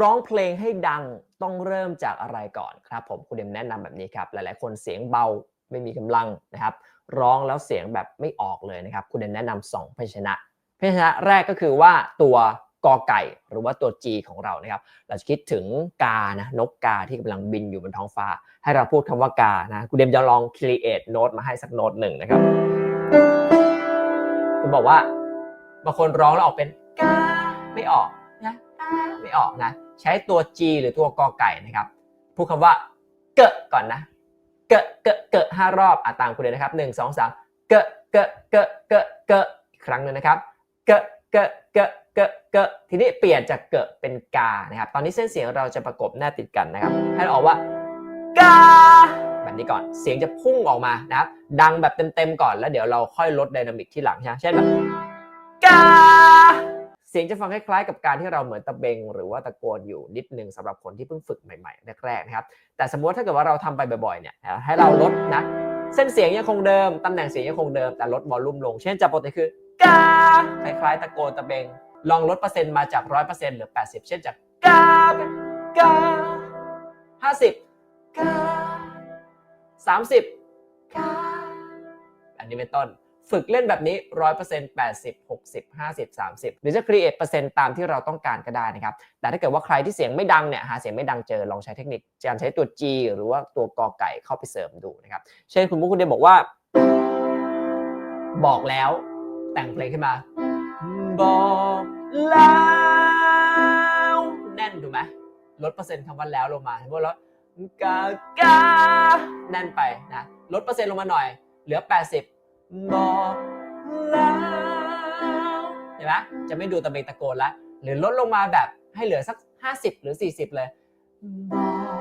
ร้องเพลงให้ดังต้องเริ่มจากอะไรก่อนครับ ผมครูเดมแนะนำแบบนี้ครับหลาย ๆ คนเสียงเบาไม่มีกำลังนะครับ ร้องแล้วเสียงแบบไม่ออกเลยนะครับครูเดมแนะนำสองพยัญชนะพยัญชนะแรกก็คือว่าตัวกอไก่หรือว่าตัว G ของเรานะครับ เราจะคิดถึงกานะนกกาที่กำลังบินอยู่บนท้องฟ้า ให้เราพูดคำว่ากานะครูเดมจะลอง create note มาให้สักโน้ตหนึ่งนะครับคุณบอกว่าบางคนร้องแล้วออกเป็นกาไม่ออก ไม่ออกนะ ใช้ตัว G หรือตัวกอไก่นะครับพูดคำว่าเกะก่อนนะ เกะเกะเกะห้ารอบอะตามคุณเลยนะครับหนึ่งสองสามเกะเกะเกะเกะเกะอีกครั้งหนึ่งนะครับ เกะเกะเกะเกะเกะทีนี้เปลี่ยนจากเกะเป็นกานะครับ ตอนนี้เส้นเสียงเราจะประกบแนบติดกันนะครับ ให้เราออกว่ากาแบบนี้ก่อน เสียงจะพุ่งออกมานะครับ ดังแบบเต็มๆก่อนแล้วเดี๋ยวเราค่อยลดไดนามิกที่หลังใช่ไหมเช่นแบบกา เสียงจะฟังคล้ายๆกับการที่เราเหมือนตะเบง หรือว่าตะโกนอยู่นิดนึงสำหรับคนที่เพิ่งฝึกใหม่ๆแรกๆนะครับแต่สมมติถ้าเกิดว่าเราทำไปบ่อยๆเนี่ยให้เราลดนะเส้นเสียงยังคงเดิมตำแหน่งเสียงยังคงเดิมแต่ลดวอลลุ่มลง เช่นจากปกติคือกาคล้ายๆ ตะโกนตะเบง ลองลดเปอร์เซ็นต์มาจาก100%เหลือ80เช่นจากกาเป็นกา50กา30กาอันนี้เป็นต้น ฝึกเล่นแบบนี้100% 80 60 50 30หกสิบห้าสิบสามสิบหรือจะ create เปอร์เซ็นต์ตามที่เราต้องการก็ได้นะครับ แต่ถ้าเกิดว่าใครที่เสียงไม่ดังเนี่ยหาเสียงไม่ดังเจอลองใช้เทคนิคการใช้ตัว G หรือว่าตัวกอไก่เข้าไปเสริมดูนะครับ เช่นคุณมุกคุณเดยบอกว่า บอกแล้วแต่งเพลงขึ้นมา บอกแล้วแน่นถูกไหมลดเปอร์เซ็นต์คำว่าแล้วลงมาสมมติแล้วกากาแน่นไปนะลดเปอร์เซ็นต์ลงมาหน่อย เหลือ 80 บอกแล้วเห็นไหมจะไม่ดูตะเบงตะโกนละหรือลดลงมาแบบให้เหลือสัก 50 หรือ 40 เลยบอก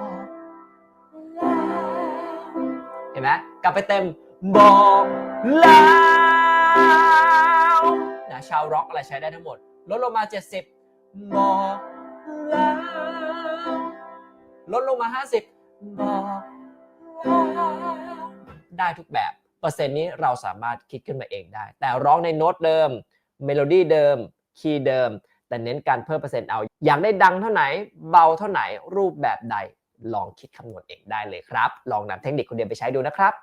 แล้วเห็นไหมกลับไปเต็มบอกแล้วนะชาวร็อกอะไรใช้ได้ทั้งหมด ลดลงมา 70 บอกแล้วลดลงมา 50 บอกแล้วได้ทุกแบบ เปอร์เซ็นต์นี้เราสามารถคิดขึ้นมาเองได้ แต่ร้องในโน้ตเดิม เมโลดี้เดิม คีย์เดิม แต่เน้นการเพิ่มเปอร์เซ็นต์เอา อยากได้ดังเท่าไหน เบาเท่าไหน รูปแบบใด ลองคิดคำนวณเองได้เลยครับ ลองนำเทคนิคคนเดียวไปใช้ดูนะครับ